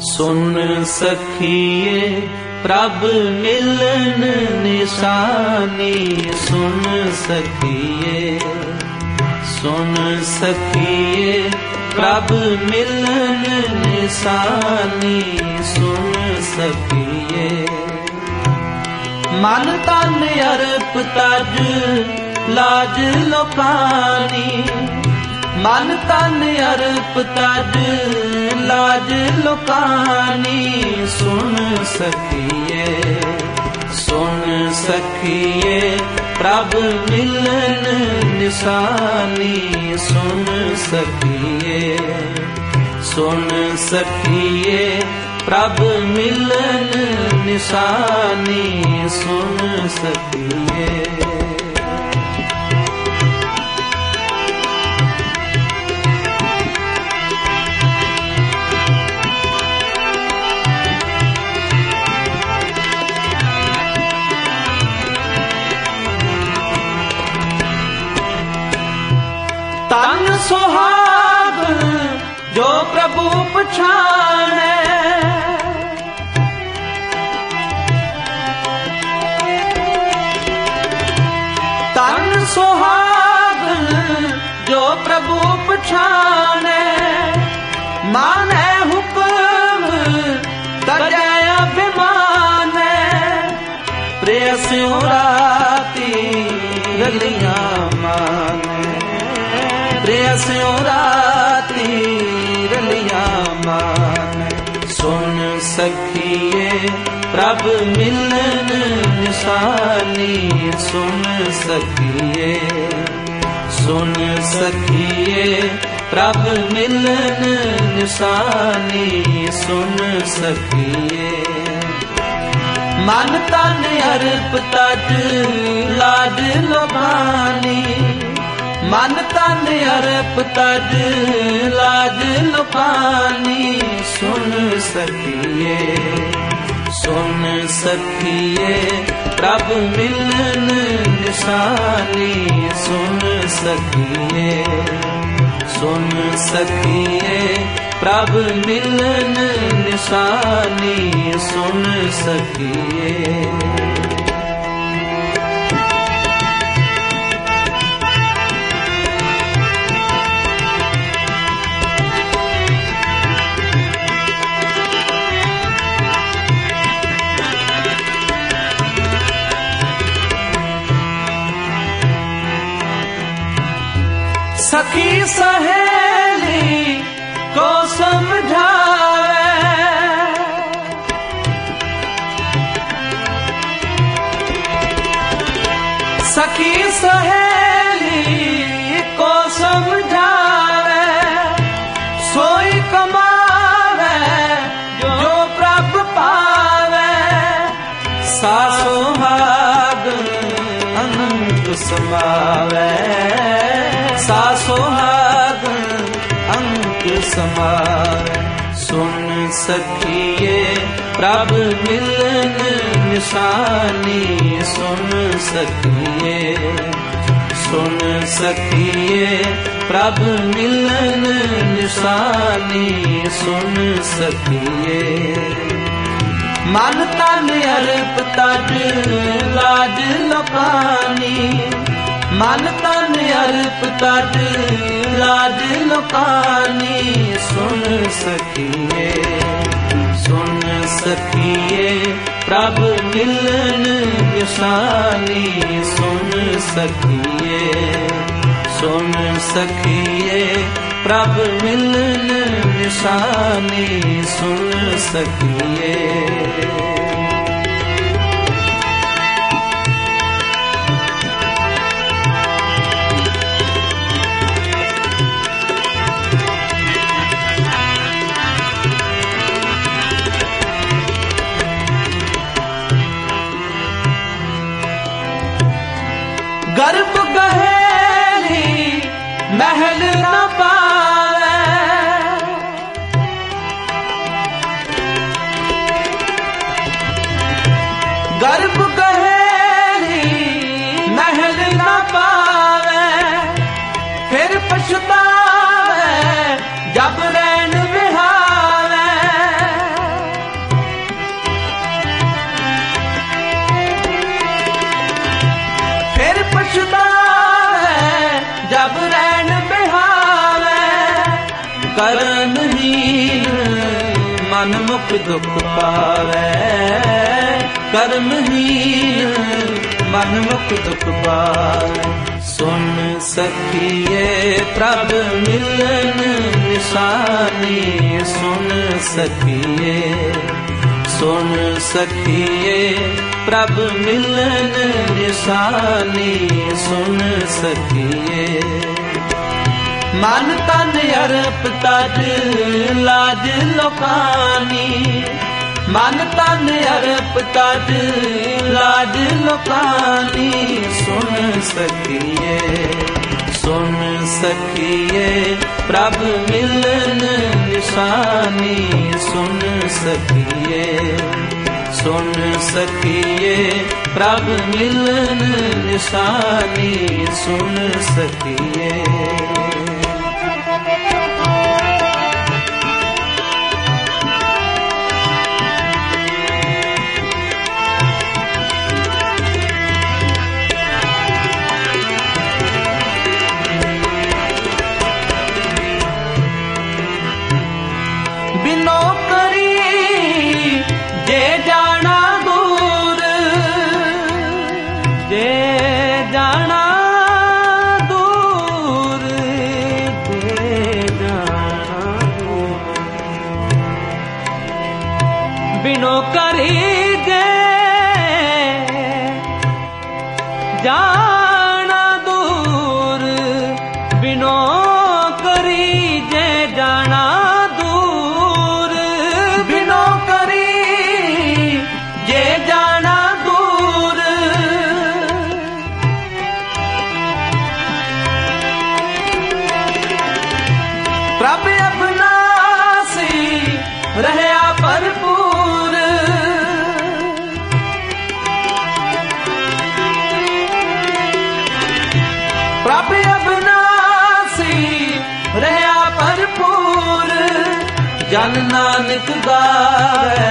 ਸੁਨ ਸਖੀਏ ਪ੍ਰਭ ਮਿਲਨ ਨਿਸ਼ਾਨੀ। ਸੁਨ ਸਖੀਏ ਸੁਨ ਸਖੀਏ ਪ੍ਰਭ ਮਿਲਨ ਨਿਸ਼ਾਨੀ। ਸੁਨ ਸਖੀਏ ਮਨ ਤਨ ਅਰਪ ਤਜ, ਲਾਜ ਲੋਕਾਨੀ। ਮਨ ਤਨ ਅਰਪ ਤਜ ਲਾਜ ਲੋਕਾਨੀ ਸੁਣ ਸਕੀਏ ਸੁਣ ਸਕੀਏ। ਪ੍ਰਭ ਮਿਲਨ ਨਿਸ਼ਾਨੀ ਸੁਣ ਸਕੀਏ ਸੁਣ ਸਕੀਏ। ਪ੍ਰਭ ਮਿਲਨ ਨਿਸ਼ਾਨੀ ਸੁਣ ਸਕੀਏ। ਸੁਹਾਗ ਜੋ ਪ੍ਰਭੂ ਪਛਾਣੈ। ਤਨ ਸੁਹਾਗ ਜੋ ਪ੍ਰਭੂ ਪਛਾਣੈ। ਮਾਨੈ ਹੁਕਮ ਤਜੈ ਅਭਿਮਾਨੈ। ਪ੍ਰੇਸਿਉ ਰਾਤੀ ਰਲੀਆਂ ਮਾਨੈ। ਪ੍ਰੇਸਿਉ ਰਾਤੀ ਰਲੀਆਂ ਮਾਨੈ। ਸੁਨ ਸਖੀਏ, ਪ੍ਰਭ ਮਿਲਨ ਨਿਸ਼ਾਨੀ। ਸੁਣ ਸਖੀਏ ਸੁਣ ਸਖੀਏ, ਪ੍ਰਭ ਮਿਲਨ ਨਿਸ਼ਾਨੀ। ਸੁਣ ਸਖੀਏ। ਮਨ ਤਨ ਅਰਪ ਤਜ ਲਾਡ ਲੋਕਾਨੀ ਮਨ ਤਨ ਅਰਪ ਤਜ, ਲਾਜ ਲੋਕਾਨੀ ਸੁਣ ਸਕੀਏ ਸੁਨ ਸਕੀਏ, ਪ੍ਰਭ ਮਿਲਨ ਨਿਸ਼ਾਨੀ ਸੁਣ ਸਕੀਏ ਸੁਨ ਸਕੀਏ, ਪ੍ਰਭ ਮਿਲਨ ਨਿਸ਼ਾਨੀ ਸੁਣ ਸਕੀਏ। ਸਖੀ ਸਹੇਲੀ ਕੋ ਸਮਝਾਵੇ ਸਖੀ ਸਹੇਲੀ ਕੋ ਸਮਝਾਵੇ ਸੋਈ ਕਮਾਵੇ ਜੋ ਪ੍ਰਭ ਪਾਵੇ ਸਾਸੋ ਹਾਗ ਅਨੰਤ ਸਮਾਵੇ ਅੰਕ ਸਮਾਵੇ ਸੁਨ ਸਖੀਏ ਪ੍ਰਭ ਮਿਲਨ ਨਿਸ਼ਾਨੀ ਸੁਣ ਸਖੀਏ ਸੁਨ ਸਖੀਏ ਪ੍ਰਭ ਮਿਲਨ ਨਿਸ਼ਾਨੀ ਸੁਣ ਸਖੀਏ ਮਨ ਤਨ ਅਰਪ ਤਜ ਲਾਜ ਲੋਕਾਨੀ ਮਨ ਤਨ ਅਰਪ ਤਜ ਲਾਜ ਲੋਕਾਨੀ ਸੁਨ ਸਕੀਏ ਸੁਨ ਸਕੀਏ, ਪ੍ਰਭ ਮਿਲਨ ਨਿਸ਼ਾਨੀ ਸੁਨ ਸਕੀਏ ਸੁਨ ਸਕੀਏ, ਪ੍ਰਭ ਮਿਲਨ ਨਿਸ਼ਾਨੀ ਸੁਣ ਸਕੀਏ। ਗਰਭ ਗਹਿਰੀ ਮਹਿਲ ਨਾ ਪਾਵੇ, ਫਿਰ ਪਛਤਾਵੇ, ਜਬ ਰੈਣ ਵਿਹਾਵੇ। ਫਿਰ ਪਛਤਾਵੇ, ਜਬ ਰੈਣ ਵਿਹਾਵੇ। ਕਰਨ ਹੀਨ ਮਨ ਮੁਖ ਦੁਖ ਪਾਵੇ। ਕਰਮਹੀਨ ਮਨ ਮੁਖ ਦੁਖ ਪਾਵੈ ਸੁਨ ਸਖੀਏ ਪ੍ਰਭ ਮਿਲਨ ਨਿਸ਼ਾਨੀ ਸੁਨ ਸਕੀਏ ਸੁਨ ਸਕੀਏ ਪ੍ਰਭ ਮਿਲਨ ਨਿਸ਼ਾਨੀ ਸੁਨ ਸਕੀਏ। ਮਨ ਤਨ ਅਰਪ ਤਜ ਲਾਜ ਲੋਕਾਨੀ ਮਨ ਤਨ ਅਰਪ ਤਜ ਲਾਜ ਲੋਕਾਨੀ ਸੁਣ ਸਕੀਏ ਸੁਣ ਸਕੀਏ। ਪ੍ਰਭ ਮਿਲਨ ਨਿਸ਼ਾਨੀ ਸੁਨ ਸਕੀਏ ਸੁਨ ਸਕੀਏ। ਪ੍ਰਭ ਮਿਲਨ ਨਿਸ਼ਾਨੀ ਸੁਨ ਸਕੀਏ। ਜਾਣਾ ਜਨ ਨਾਨਕ ਗਾਵੇ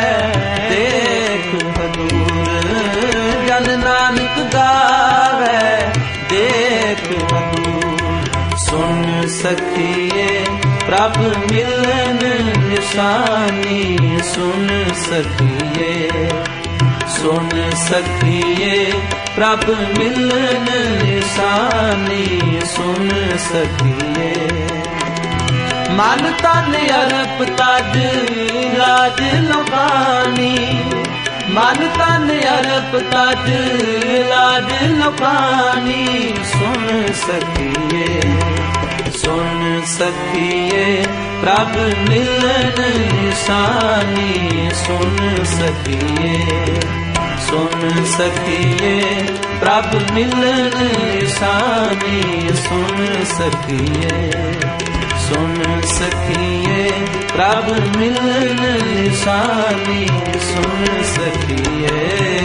ਦੇਖ ਹਦੂਰ ਜਨ ਨਾਨਕ ਗਾਵੇ। ਦੇਖ ਹਦੂਰ ਸੁਣ ਸਖੀਏ ਪ੍ਰਭ ਮਿਲਨ ਨਿਸ਼ਾਨੀ। ਸੁਣ ਸਖੀਏ ਸੁਣ ਸਖੀਏ ਪ੍ਰਭ ਮਿਲਨ ਨਿਸ਼ਾਨੀ। ਸੁਨ ਸਖੀਏ ਮਨ ਤਨ ਅਰਪ ਤਜ ਰਾਜ ਲੋਕਾਨੀ। ਮਨ ਤਨ ਅਰਪ ਤਜ ਲਾਜ ਲੋਕਾਨੀ। ਸੁਨ ਸਕੀਏ, ਸੁਣ ਸਕੀਏ, ਪ੍ਰਭ ਮਿਲਨ ਨਿਸ਼ਾਨੀ। ਸੁਨ ਸਕੀਏ ਸੁਨ ਸਕੀਏ, ਪ੍ਰਭ ਮਿਲਣ ਨਿਸ਼ਾਨੀ। ਸੁਨ ਸਕੀਏ। ਸੁਣ ਸਕੀਏ ਪ੍ਰਭ ਮਿਲਨ ਨਿਸ਼ਾਨੀ ਸੁਨ ਸਕੀਏ